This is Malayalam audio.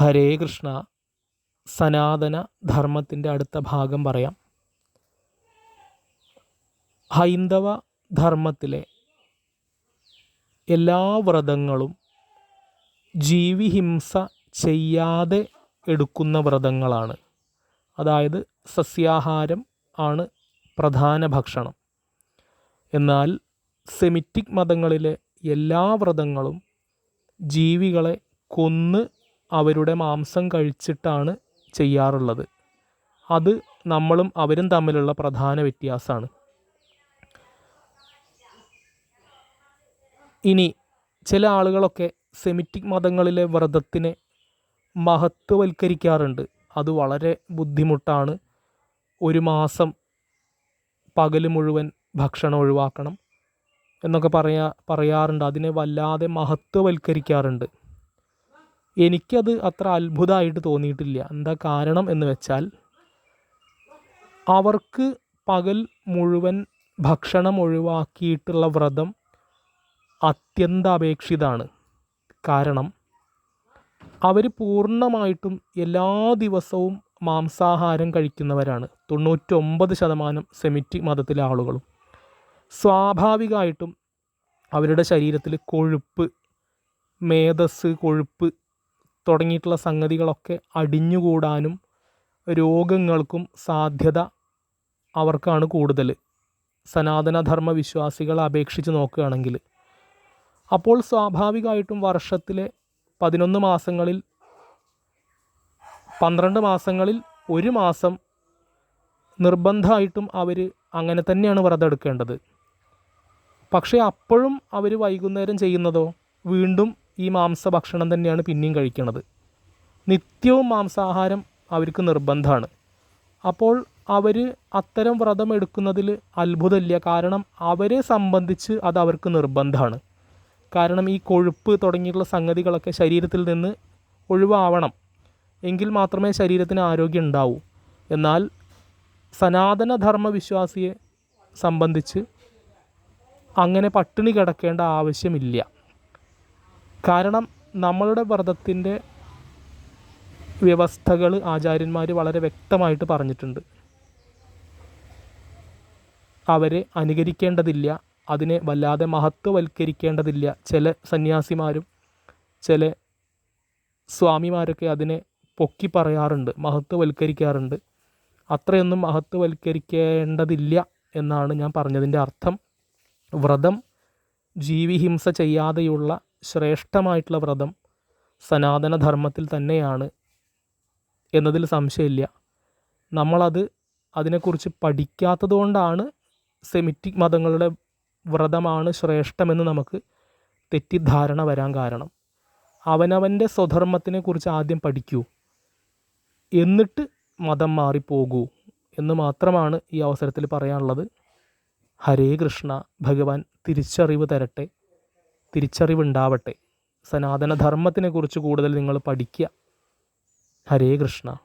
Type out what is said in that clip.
ഹരേ കൃഷ്ണ സനാതന ധർമ്മത്തിന്റെ അടുത്ത ഭാഗം പറയാം. ഹൈന്ദവ ധർമ്മത്തിലെ എല്ലാ വ്രതങ്ങളും ജീവിഹിംസ ചെയ്യാതെ എടുക്കുന്ന വ്രതങ്ങളാണ്. അതായത് സസ്യാഹാരം ആണ് പ്രധാന ഭക്ഷണം. എന്നാൽ സെമിറ്റിക് മതങ്ങളിലെ എല്ലാ വ്രതങ്ങളും ജീവികളെ കൊന്ന് അവരുടെ മാംസം കഴിച്ചിട്ടാണ് ചെയ്യാറുള്ളത്. അത് നമ്മളും അവരും തമ്മിലുള്ള പ്രധാന വ്യത്യാസമാണ്. ഇനി ചില ആളുകളൊക്കെ സെമിറ്റിക് മതങ്ങളിലെ വ്രതത്തിനെ മഹത്വവൽക്കരിക്കാറുണ്ട്. അത് വളരെ ബുദ്ധിമുട്ടാണ്. ഒരു മാസം പകൽ മുഴുവൻ ഭക്ഷണം ഒഴിവാക്കണം എന്നൊക്കെ പറയാ പറയാറുണ്ട്. അതിനെ വല്ലാതെ മഹത്വവൽക്കരിക്കാറുണ്ട്. എനിക്കത് അത്ര അത്ഭുതമായിട്ട് തോന്നിയിട്ടില്ല. എന്താ കാരണം എന്ന് വെച്ചാൽ അവർക്ക് പകൽ മുഴുവൻ ഭക്ഷണം ഒഴിവാക്കിയിട്ടുള്ള വ്രതം അത്യന്താപേക്ഷിതാണ്. കാരണം അവർ പൂർണമായിട്ടും എല്ലാ ദിവസവും മാംസാഹാരം കഴിക്കുന്നവരാണ്. തൊണ്ണൂറ്റൊമ്പത് ശതമാനം സെമിറ്റി മതത്തിലെ ആളുകളും. സ്വാഭാവികമായിട്ടും അവരുടെ ശരീരത്തിൽ കൊഴുപ്പ് മേധസ് കൊഴുപ്പ് തുടങ്ങിയിട്ടുള്ള സംഗതികളൊക്കെ അടിഞ്ഞുകൂടാനും രോഗങ്ങൾക്കും സാധ്യത അവർക്കാണ് കൂടുതൽ. സനാതനധർമ്മ വിശ്വാസികളെ അപേക്ഷിച്ച് നോക്കുകയാണെങ്കിൽ. അപ്പോൾ സ്വാഭാവികമായിട്ടും വർഷത്തിലെ പതിനൊന്ന് മാസങ്ങളിൽ പന്ത്രണ്ട് മാസങ്ങളിൽ ഒരു മാസം നിർബന്ധമായിട്ടും അവർ അങ്ങനെ തന്നെയാണ് വ്രതം എടുക്കേണ്ടത്. പക്ഷേ അപ്പോഴും അവർ വൈകുന്നേരം ചെയ്യുന്നതോ? വീണ്ടും ഈ മാംസഭക്ഷണം തന്നെയാണ് പിന്നെയും കഴിക്കുന്നത് നിത്യവും മാംസാഹാരം അവർക്ക് നിർബന്ധമാണ്. അപ്പോൾ അവർ അത്തരം വ്രതം എടുക്കുന്നതിൽ അത്ഭുതമില്ല. കാരണം അവരെ സംബന്ധിച്ച് അത് അവർക്ക് നിർബന്ധമാണ്. കാരണം ഈ കൊഴുപ്പ് തുടങ്ങിയിട്ടുള്ള സംഗതികളൊക്കെ ശരീരത്തിൽ നിന്ന് ഒഴിവാവണം. എങ്കിൽ മാത്രമേ ശരീരത്തിന് ആരോഗ്യം ഉണ്ടാവൂ. എന്നാൽ സനാതനധർമ്മ വിശ്വാസിയെ സംബന്ധിച്ച് അങ്ങനെ പട്ടിണി കിടക്കേണ്ട ആവശ്യമില്ല. കാരണം നമ്മളുടെ വ്രതത്തിന്റെ വ്യവസ്ഥകൾ ആചാര്യന്മാർ വളരെ വ്യക്തമായിട്ട് പറഞ്ഞിട്ടുണ്ട്. അവരെ അനുകരിക്കേണ്ടതില്ല അതിനെ വല്ലാതെ മഹത്വവൽക്കരിക്കേണ്ടതില്ല. ചില സന്യാസിമാരും ചില സ്വാമിമാരൊക്കെ അതിനെ പൊക്കി പറയാറുണ്ട് മഹത്വവൽക്കരിക്കാറുണ്ട്. അത്രയൊന്നും മഹത്വവൽക്കരിക്കേണ്ടതില്ല എന്നാണ് ഞാൻ പറഞ്ഞതിന്റെ അർത്ഥം. വ്രതം ജീവിഹിംസ ചെയ്യാതെയുള്ള ശ്രേഷ്ഠമായിട്ടുള്ള വ്രതം സനാതനധർമ്മത്തിൽ തന്നെയാണ് എന്നതിൽ സംശയമില്ല. നമ്മളത് അതിനെക്കുറിച്ച് പഠിക്കാത്തത് കൊണ്ടാണ് സെമിറ്റിക് മതങ്ങളുടെ വ്രതമാണ് ശ്രേഷ്ഠമെന്ന് നമുക്ക് തെറ്റിദ്ധാരണ വരാൻ കാരണം. അവനവന്റെ സ്വധർമ്മത്തിനെ കുറിച്ച് ആദ്യം പഠിക്കൂ. എന്നിട്ട് മതം മാറിപ്പോകൂ എന്ന് മാത്രമാണ് ഈ അവസരത്തിൽ പറയാനുള്ളത്. ഹരേ കൃഷ്ണ. ഭഗവാൻ തിരിച്ചറിവ് തരട്ടെ. തിരിച്ചറിവുണ്ടാവട്ടെ. സനാതനധർമ്മത്തിനെ കുറിച്ച് കൂടുതൽ നിങ്ങൾ പഠിക്കുക. ഹരേ കൃഷ്ണ.